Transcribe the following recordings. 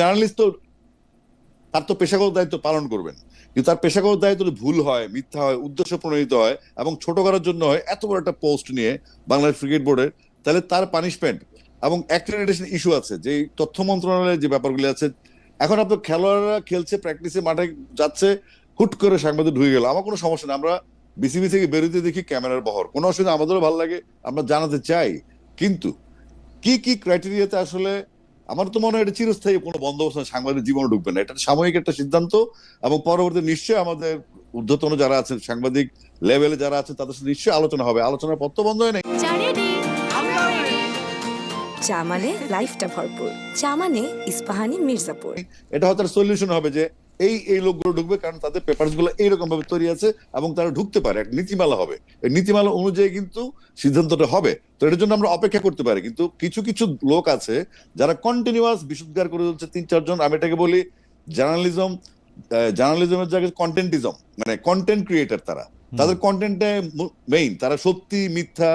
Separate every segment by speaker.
Speaker 1: Journalist তো তার তো পেশাগত দায়িত্ব পালন করবেন। কিন্তু তার পেশাগত দায়িত্ব ভুল হয়, মিথ্যা হয়, উদ্দেশ্য প্রণোদিত হয় এবং ছোট করার জন্য হয় এত বড় একটা পোস্ট নিয়ে বাংলাদেশ ক্রিকেট বোর্ডের। তাহলে তার পানিশমেন্ট এবং অ্যাক্রেডিটেশন ইস্যু আছে যে তথ্য মন্ত্রণালয়ের যে ব্যাপারগুলি আছে। এখন আপনার খেলোয়াড়রা খেলছে প্র্যাকটিসে মাঠে যাচ্ছে, হুট করে সাংবাদিক ঢুকে গেল। আমার কোনো সমস্যা নেই, আমরা বিসিবি থেকে বেরোতে দেখি ক্যামেরার বহর। কোনো অসুবিধা আমাদেরও ভালো লাগে, আমরা জানাতে চাই। কিন্তু কি কি ক্রাইটেরিয়াতে আসলে আমার তো মনে হয় এটা চিরস্থায়ী কোনো বন্দোবস্ত সাংবাদিক জীবনে ঢুকবে না। এটা সাময়িক একটা সিদ্ধান্ত এবং পরবর্তী নিশ্চয়ই আমাদের ঊর্ধ্বতন যারা আছেন সাংবাদিক লেভেলে যারা আছেন তাদের সাথে নিশ্চয়ই আলোচনা হবে। আলোচনার পথ বন্ধ হয় নাই।
Speaker 2: চা চা মানে লাইফটা ভরপুর। চা মানে ইস্পাহানি মির্জাপুর।
Speaker 1: এটা হয়তো সলিউশন হবে যে এই এই লোকগুলো ঢুকবে কারণ তাদের পেপারসগুলো এইরকম ভাবে তৈরি আছে এবং তারা ঢুকতে পারে একটা নীতিমালা হবে। এই নীতিমালা অনুযায়ী কিন্তু সিদ্ধান্তটা হবে। তো এটার জন্য আমরা অপেক্ষা করতে পারি। কিন্তু কিছু কিছু লোক আছে যারা কন্টিনিউয়াস বিশুদ্ধার করে চলছে তিন চারজন। আমি এটাকে বলি জার্নালিজম জার্নালিজমের জায়গায় কন্টেন্টিজম মানে কন্টেন্ট ক্রিয়েটার তারা। তাদের কন্টেন্টে মেইন তারা সত্যি মিথ্যা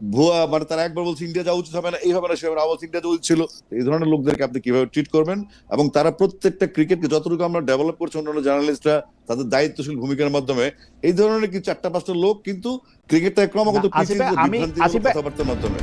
Speaker 1: ভুয়া মানে তারা একবার বলছে ইন্ডিয়া যাওয়া উচিত হবে না এই হবে না সে হবে না, আবার বলছে ইন্ডিয়া যাওয়া ছিল। এই ধরনের লোকদেরকে আপনি কীভাবে ট্রিট করবেন? এবং তারা প্রত্যেকটা ক্রিকেটকে যতটুকু আমরা ডেভেলপ করছি অন্যান্য জার্নালিস্টরা তাদের দায়িত্বশীল ভূমিকার মাধ্যমে এই ধরনের কিছু চারটা পাঁচটা লোক কিন্তু ক্রিকেটটা ক্রমাগত কথাবার্তার মাধ্যমে।